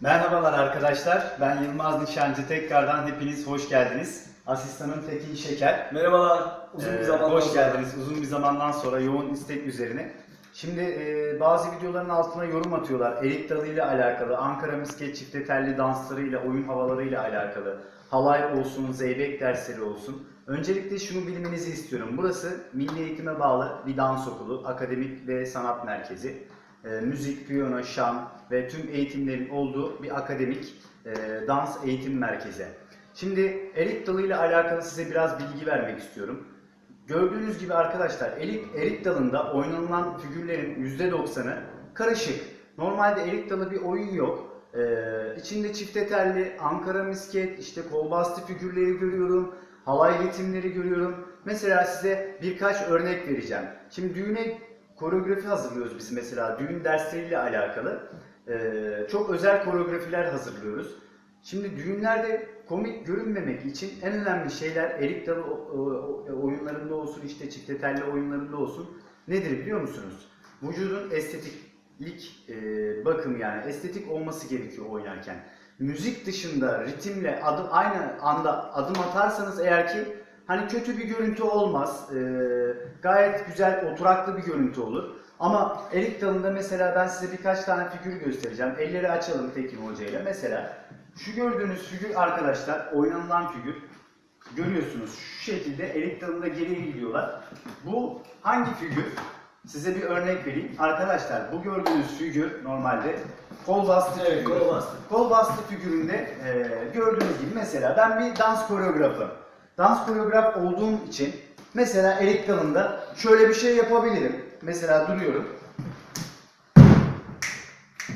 Merhabalar arkadaşlar. Ben Yılmaz Nişancı. Tekrardan hepiniz hoş geldiniz. Asistanım Tekin Şeker. Merhabalar. Uzun bir Ee, zamandan Hoş sonra. geldiniz. Uzun bir zamandan sonra yoğun istek üzerine. Şimdi e, bazı videoların altına yorum atıyorlar. Erik Dalı ile alakalı, Ankara Misket çifte telli danslarıyla, oyun havalarıyla alakalı. Halay olsun, zeybek dersleri olsun. Öncelikle şunu bilmenizi istiyorum. Burası Milli Eğitime bağlı bir dans okulu, akademik ve sanat merkezi. E, müzik, piyano, şan ve tüm eğitimlerin olduğu bir akademik e, dans eğitim merkezi. Şimdi erik dalı ile alakalı size biraz bilgi vermek istiyorum. Gördüğünüz gibi arkadaşlar erik, erik dalında oynanılan figürlerin %90'ı karışık. Normalde erik dalı bir oyun yok. Ee, içinde çifte telli, Ankara misket, işte kol bastı figürleri görüyorum. Halay ritimleri görüyorum. Mesela size birkaç örnek vereceğim. Şimdi düğüne koreografi hazırlıyoruz biz mesela düğün dersleriyle alakalı. Ee, çok özel koreografiler hazırlıyoruz. Şimdi düğünlerde komik görünmemek için en önemli şeyler erik dalı oyunlarında olsun işte çifte telli oyunlarında olsun nedir biliyor musunuz? Vücudun estetiklik e, bakım yani estetik olması gerekiyor oynarken. Müzik dışında ritimle adım aynı anda adım atarsanız eğer ki hani kötü bir görüntü olmaz. E, gayet güzel oturaklı bir görüntü olur. Ama erik dalında mesela ben size birkaç tane figür göstereceğim. Elleri açalım Tekin Hoca ile. Mesela şu gördüğünüz figür arkadaşlar oynanılan figür. Görüyorsunuz şu şekilde erik dalında geriye gidiyorlar. Bu hangi figür? Size bir örnek vereyim. Arkadaşlar bu gördüğünüz figür normalde kol bastı Evet, figürü. kol bastı. Kol bastı figüründe e, gördüğünüz gibi mesela ben bir dans koreografım. Dans koreograf olduğum için mesela erik dalında şöyle bir şey yapabilirim. Mesela duruyorum.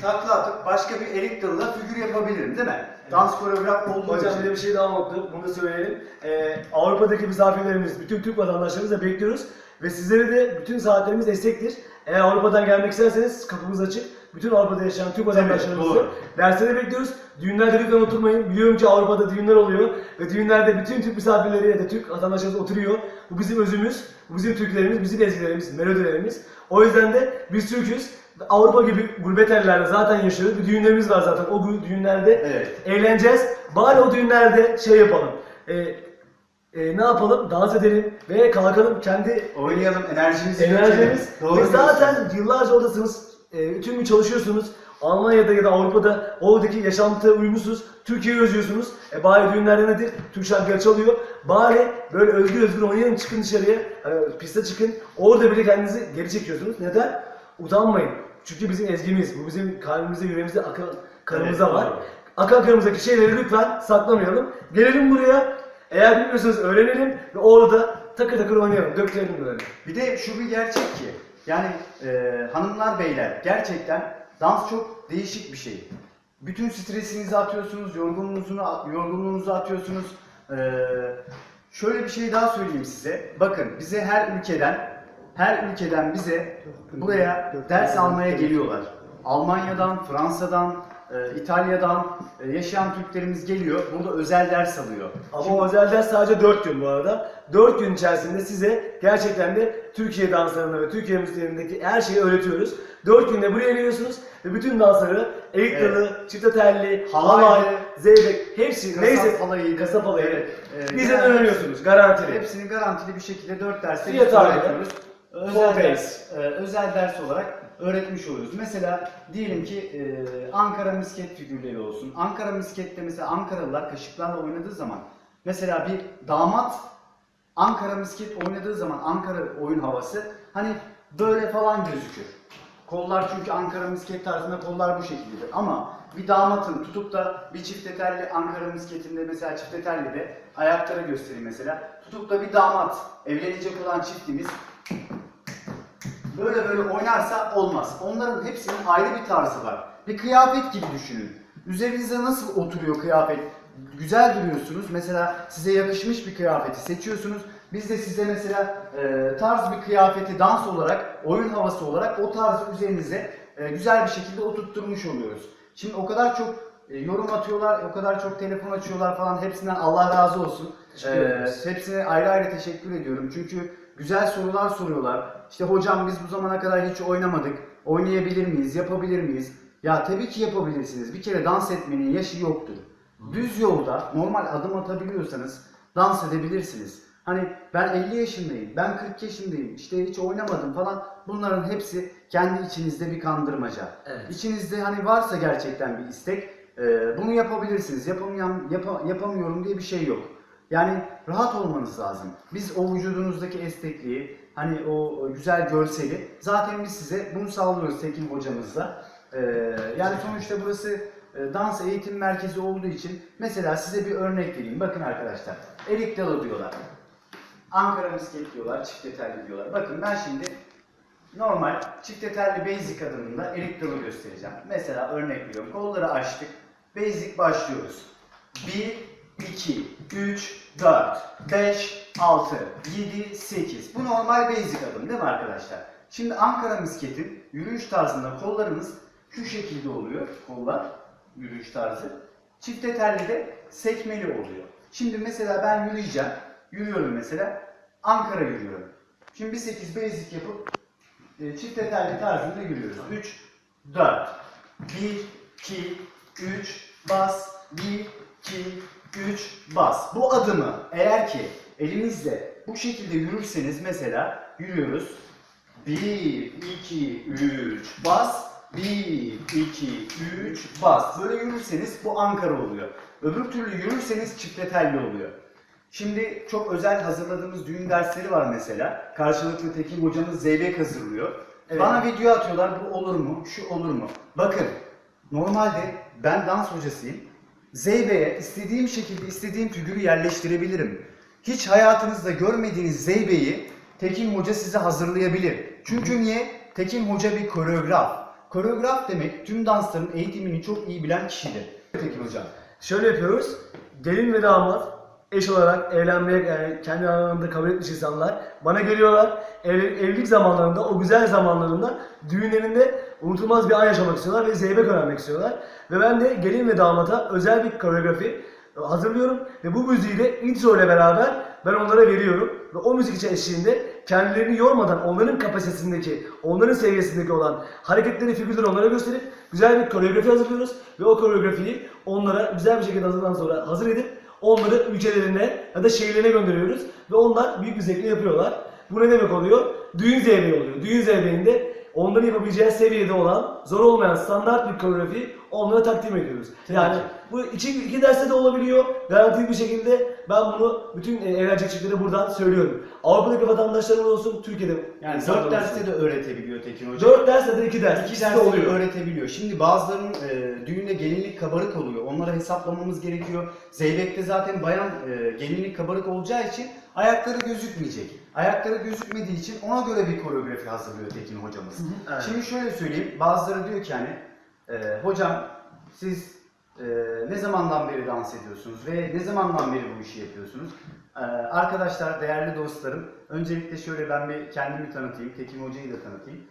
Takla atıp başka bir erik dalında figür yapabilirim değil mi? Dans koreograf olduğum Hocam için. bir de bir şey daha unuttuk. Bunu da söyleyelim. Ee, Avrupa'daki misafirlerimiz, bütün Türk vatandaşlarımızı da bekliyoruz. Ve sizlere de bütün saatlerimiz destektir. Eğer Avrupa'dan gelmek isterseniz kapımız açık. Bütün Avrupa'da yaşayan Türk vatandaşlarımızı doğru. derslere bekliyoruz. Düğünlerde lütfen oturmayın. Biliyorum ki Avrupa'da düğünler oluyor. Ve düğünlerde bütün Türk misafirleri ya da Türk vatandaşlarımız oturuyor. Bu bizim özümüz, bu bizim Türklerimiz, bizim ezgilerimiz, melodilerimiz. O yüzden de biz Türk'üz. Avrupa gibi gurbet ellerde zaten yaşıyoruz. Bir düğünlerimiz var zaten. O düğünlerde Evet. eğleneceğiz. Bari o düğünlerde şey yapalım. Ee, e, ne yapalım? Dans edelim ve kalkalım kendi Oynayalım enerjimizi enerjimiz. Doğru Ve zaten yıllarca oradasınız. E, tüm gün çalışıyorsunuz. Almanya'da ya da Avrupa'da oradaki yaşantı uyumsuz. Türkiye'yi özlüyorsunuz. E bari düğünlerde nedir? Türk şarkıları çalıyor. Bari böyle özgür özgür oynayın çıkın dışarıya. E, piste çıkın. Orada bile kendinizi geri çekiyorsunuz. Neden? Utanmayın. Çünkü bizim ezgimiz. Bu bizim kalbimizde, yüreğimizde, akan kanımızda Evet, var. doğru. Akan kanımızdaki şeyleri lütfen saklamayalım. Gelelim buraya. Eğer bilmiyorsanız öğrenelim ve orada takır takır oynayalım. Dökülelim böyle. Bir de şu bir gerçek ki yani e, hanımlar beyler gerçekten dans çok değişik bir şey. Bütün stresinizi atıyorsunuz, yorgunluğunuzu, yorgunluğunuzu atıyorsunuz. E, şöyle bir şey daha söyleyeyim size. Bakın bize her ülkeden her ülkeden bize buraya ders almaya geliyorlar. Almanya'dan, Fransa'dan, e, İtalya'dan e, yaşayan Türklerimiz geliyor. Burada özel ders alıyor. Ama o özel ders sadece 4 gün bu arada. 4 gün içerisinde size gerçekten de Türkiye danslarını ve Türkiye müziklerindeki her şeyi öğretiyoruz. 4 günde buraya geliyorsunuz ve bütün dansları, erik Evet. dalı, çifte telli, halay, zeybek, hepsi kasap neyse halayıydı. kasap halayı. Evet, e, Bizden genelde öğreniyorsunuz garantili. Hepsini garantili bir şekilde 4 derste öğretiyoruz. Özel ders, e, özel ders olarak öğretmiş oluyoruz. Mesela diyelim ki e, Ankara misket figürleri olsun. Ankara miskette mesela Ankaralılar kaşıklarla oynadığı zaman mesela bir damat Ankara misket oynadığı zaman Ankara oyun havası hani böyle falan gözükür. Kollar çünkü Ankara misket tarzında kollar bu şekildedir. Ama bir damatın tutup da bir çifte telli Ankara misketinde mesela çifte telli de ayakları göstereyim mesela. Tutup da bir damat evlenecek olan çiftimiz böyle böyle oynarsa olmaz. Onların hepsinin ayrı bir tarzı var. Bir kıyafet gibi düşünün. Üzerinize nasıl oturuyor kıyafet? Güzel duruyorsunuz. Mesela size yakışmış bir kıyafeti seçiyorsunuz. Biz de size mesela e, tarz bir kıyafeti dans olarak, oyun havası olarak o tarzı üzerinize e, güzel bir şekilde oturtturmuş oluyoruz. Şimdi o kadar çok e, yorum atıyorlar, o kadar çok telefon açıyorlar falan. Hepsinden Allah razı olsun. E, hepsine ayrı ayrı teşekkür ediyorum. Çünkü güzel sorular soruyorlar. İşte hocam biz bu zamana kadar hiç oynamadık. Oynayabilir miyiz? Yapabilir miyiz? Ya tabii ki yapabilirsiniz. Bir kere dans etmenin yaşı yoktur. Düz yolda normal adım atabiliyorsanız dans edebilirsiniz. Hani ben 50 yaşındayım, ben 40 yaşındayım, işte hiç oynamadım falan. Bunların hepsi kendi içinizde bir kandırmaca. Evet. İçinizde hani varsa gerçekten bir istek, bunu yapabilirsiniz. Yapamayan, yapa- yapamıyorum diye bir şey yok. Yani rahat olmanız lazım. Biz o vücudunuzdaki esnekliği, hani o güzel görseli zaten biz size bunu sağlıyoruz Tekin hocamızla. Ee, yani sonuçta burası e, dans eğitim merkezi olduğu için mesela size bir örnek vereyim. Bakın arkadaşlar. Erik dalı diyorlar. Ankara misket diyorlar, çift eterli diyorlar. Bakın ben şimdi normal çift eterli basic adımında erik dalı göstereceğim. Mesela örnek veriyorum. Kolları açtık. Basic başlıyoruz. 1, 2, 3, 4, 5, 6, 7, 8. Bu normal basic adım değil mi arkadaşlar? Şimdi Ankara misketin yürüyüş tarzında kollarımız şu şekilde oluyor. Kollar yürüyüş tarzı. Çift eterli de sekmeli oluyor. Şimdi mesela ben yürüyeceğim. Yürüyorum mesela. Ankara yürüyorum. Şimdi bir 8 basic yapıp e, çift eterli tarzında yürüyoruz. 3, 4, 1, 2, 3, bas, 1, 2, 3, bas. Bu adımı eğer ki elinizle bu şekilde yürürseniz mesela yürüyoruz. 1, 2, 3, bas. 1, 2, 3, bas. Böyle yürürseniz bu Ankara oluyor. Öbür türlü yürürseniz çiftetelli oluyor. Şimdi çok özel hazırladığımız düğün dersleri var mesela. Karşılıklı Tekin hocamız zeybek hazırlıyor. Evet. Bana video atıyorlar bu olur mu, şu olur mu? Bakın normalde ben dans hocasıyım. Zeybeğe istediğim şekilde istediğim figürü yerleştirebilirim. Hiç hayatınızda görmediğiniz zeybeyi Tekin Hoca size hazırlayabilir. Çünkü niye? Tekin Hoca bir koreograf. Koreograf demek tüm dansların eğitimini çok iyi bilen kişidir. Tekin Hocam. Şöyle yapıyoruz. Gelin ve damat eş olarak evlenmeye yani kendi aralarında kabul etmiş insanlar bana geliyorlar. Ev- evlilik zamanlarında o güzel zamanlarında düğünlerinde unutulmaz bir an yaşamak istiyorlar ve zeybek öğrenmek istiyorlar. Ve ben de gelin ve damata özel bir koreografi hazırlıyorum ve bu müziği de intro ile beraber ben onlara veriyorum ve o müzik eşliğinde kendilerini yormadan onların kapasitesindeki, onların seviyesindeki olan hareketleri, figürleri onlara gösterip güzel bir koreografi hazırlıyoruz ve o koreografiyi onlara güzel bir şekilde hazırdan sonra hazır edip onları ülkelerine ya da şehirlerine gönderiyoruz ve onlar büyük bir zevkle yapıyorlar. Bu ne demek oluyor? Düğün zevreği oluyor. Düğün zevreğinde onların yapabileceği seviyede olan, zor olmayan standart bir koreografi onlara takdim ediyoruz. Tabii yani ki. bu iki, iki derste de olabiliyor. Garantili bir şekilde ben bunu bütün e, evlenecek çiftlere buradan söylüyorum. Avrupa'daki vatandaşlarımız olsun, Türkiye'de Yani dört derste de öğretebiliyor Tekin Hoca. Dört derste de iki ders. İki derste de oluyor. öğretebiliyor. Şimdi bazılarının e, düğünde gelinlik kabarık oluyor. Onlara hesaplamamız gerekiyor. Zeybek'te zaten bayan e, gelinlik kabarık olacağı için ayakları gözükmeyecek. Ayakları gözükmediği için ona göre bir koreografi hazırlıyor Tekin hocamız. evet. Şimdi şöyle söyleyeyim. Bazıları diyor ki hani e, hocam siz e, ne zamandan beri dans ediyorsunuz ve ne zamandan beri bu işi yapıyorsunuz? E, arkadaşlar, değerli dostlarım, öncelikle şöyle ben bir kendimi tanıtayım, Tekin Hoca'yı da tanıtayım.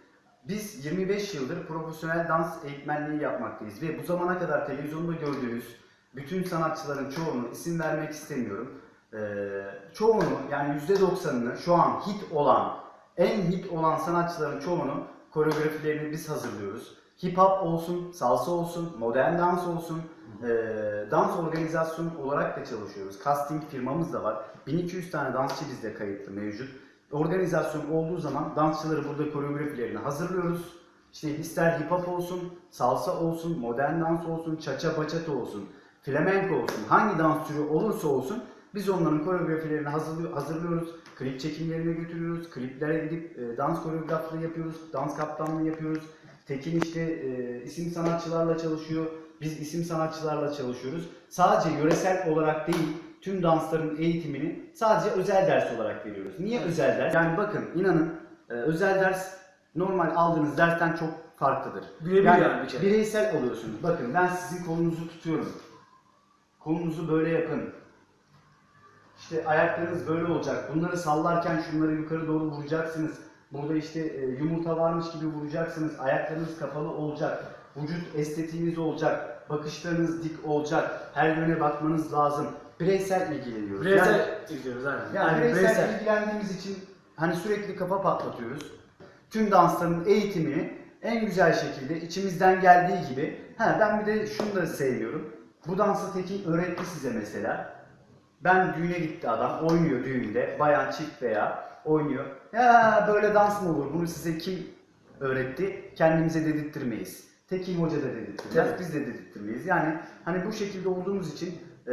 Biz 25 yıldır profesyonel dans eğitmenliği yapmaktayız ve bu zamana kadar televizyonda gördüğünüz bütün sanatçıların çoğunu isim vermek istemiyorum. E, çoğunu yani %90'ını şu an hit olan, en hit olan sanatçıların çoğunu koreografilerini biz hazırlıyoruz. Hip hop olsun, salsa olsun, modern dans olsun, eee, dans organizasyonu olarak da çalışıyoruz. Casting firmamız da var. 1200 tane dansçı bizde kayıtlı mevcut. Organizasyon olduğu zaman dansçıları burada koreografilerini hazırlıyoruz. İşte ister hip hop olsun, salsa olsun, modern dans olsun, cha-cha bachata olsun, flamenco olsun, hangi dans türü olursa olsun biz onların koreografilerini hazırlıyor- hazırlıyoruz. Klip çekimlerine götürüyoruz. Kliplere gidip e, dans koreograflığı yapıyoruz. Dans kaptanlığı yapıyoruz. Tekin işte e, isim sanatçılarla çalışıyor. Biz isim sanatçılarla çalışıyoruz. Sadece yöresel olarak değil, tüm dansların eğitimini sadece özel ders olarak veriyoruz. Niye özel ders? Yani bakın inanın e, özel ders normal aldığınız dersten çok farklıdır. Birebir yani bir kere. bireysel oluyorsunuz. Bakın ben sizin kolunuzu tutuyorum. Kolunuzu böyle yapın. İşte ayaklarınız böyle olacak. Bunları sallarken şunları yukarı doğru vuracaksınız. Burada işte e, yumurta varmış gibi vuracaksınız. Ayaklarınız kapalı olacak. Vücut estetiğiniz olacak. Bakışlarınız dik olacak. Her yöne bakmanız lazım. Bireysel ilgileniyoruz. Yani- Bireysel gidiyoruz aynen. yani, Yani bireysel, bireysel. ilgilendiğimiz için hani sürekli kafa patlatıyoruz. Tüm dansların eğitimini en güzel şekilde içimizden geldiği gibi. Ha ben bir de şunu da seviyorum. Bu dansı Tekin öğretti size mesela. Ben düğüne gitti adam, oynuyor düğünde, bayan çift veya oynuyor. Ya böyle dans mı olur? Bunu size kim öğretti? Kendimize dedirttirmeyiz. Tekin Hoca da dedirttirmez, Evet. biz de dedirttirmeyiz. Yani hani bu şekilde olduğumuz için e,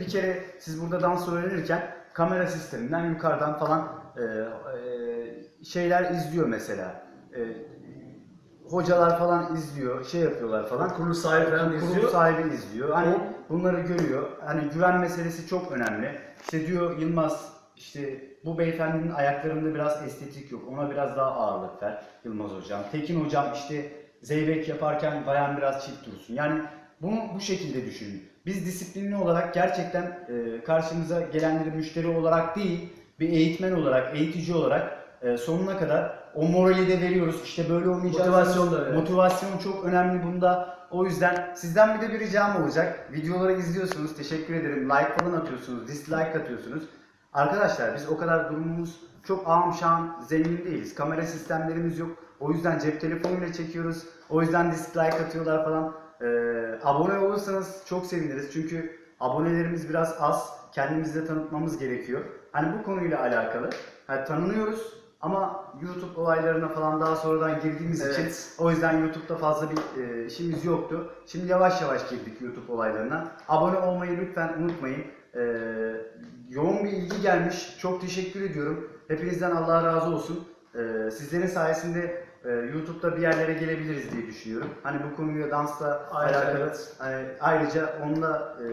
bir kere siz burada dans öğrenirken kamera sisteminden yukarıdan falan e, e, şeyler izliyor mesela. E, hocalar falan izliyor, şey yapıyorlar falan. Kuruluş sahibi falan Kuruluş izliyor. sahibi izliyor. Hani O- bunları görüyor. Hani güven meselesi çok önemli. İşte diyor Yılmaz işte bu beyefendinin ayaklarında biraz estetik yok. Ona biraz daha ağırlık ver Yılmaz hocam. Tekin hocam işte zeybek yaparken bayan biraz çift dursun. Yani bunu bu şekilde düşünün. Biz disiplinli olarak gerçekten e, karşımıza gelenleri müşteri olarak değil, bir eğitmen olarak, eğitici olarak e, sonuna kadar o morali de veriyoruz. İşte böyle olmayacak. Motivasyon da öyle. Motivasyon çok önemli bunda. O yüzden sizden bir de bir ricam olacak. Videoları izliyorsunuz. Teşekkür ederim. Like falan atıyorsunuz. Dislike atıyorsunuz. Arkadaşlar biz o kadar durumumuz çok ağam şan zengin değiliz. Kamera sistemlerimiz yok. O yüzden cep telefonuyla çekiyoruz. O yüzden dislike atıyorlar falan. Ee, abone olursanız çok seviniriz. Çünkü abonelerimiz biraz az. Kendimizi de tanıtmamız gerekiyor. Hani bu konuyla alakalı. Hani tanınıyoruz ama YouTube olaylarına falan daha sonradan girdiğimiz Evet. için o yüzden YouTube'da fazla bir e, işimiz yoktu. Şimdi yavaş yavaş girdik YouTube olaylarına. Abone olmayı lütfen unutmayın. E, yoğun bir ilgi gelmiş. Çok teşekkür ediyorum. Hepinizden Allah razı olsun. E, sizlerin sayesinde e, YouTube'da bir yerlere gelebiliriz diye düşünüyorum. Hani bu konuyla dansla Ayrıca alakalı. evet. Hani ayrıca onunla e,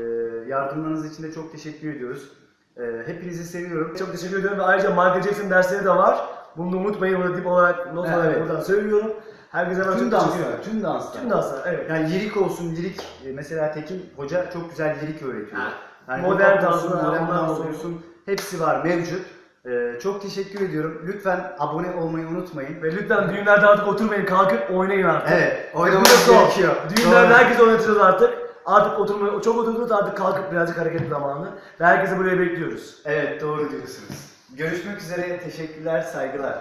yardımlarınız için de çok teşekkür ediyoruz. E, hepinizi seviyorum. Çok teşekkür ediyorum ve ayrıca Michael Jackson dersleri de var. Bunu da unutmayın. Bunu dip olarak not olarak Evet. buradan söylüyorum. Herkese ben Tüm çok teşekkür danslar, tüm danslar. Tüm danslar, evet. Yani lirik olsun, lirik. e, Mesela Tekin Hoca çok güzel lirik öğretiyor. Ha. Yani Modern hip hop olsun, danslar, modern onlar dans oluyor. olsun. Hepsi var, mevcut. Ee, çok teşekkür ediyorum. Lütfen abone olmayı unutmayın. Ve lütfen düğünlerde artık oturmayın, kalkıp oynayın artık. Evet, oynamanız Burası o. gerekiyor. Düğünlerde Doğru. herkes oynatıyoruz artık. Artık oturmayı, çok oturdunuz artık kalkıp birazcık hareket zamanı. Ve herkese buraya bekliyoruz. Evet, doğru diyorsunuz. Görüşmek üzere, teşekkürler, saygılar.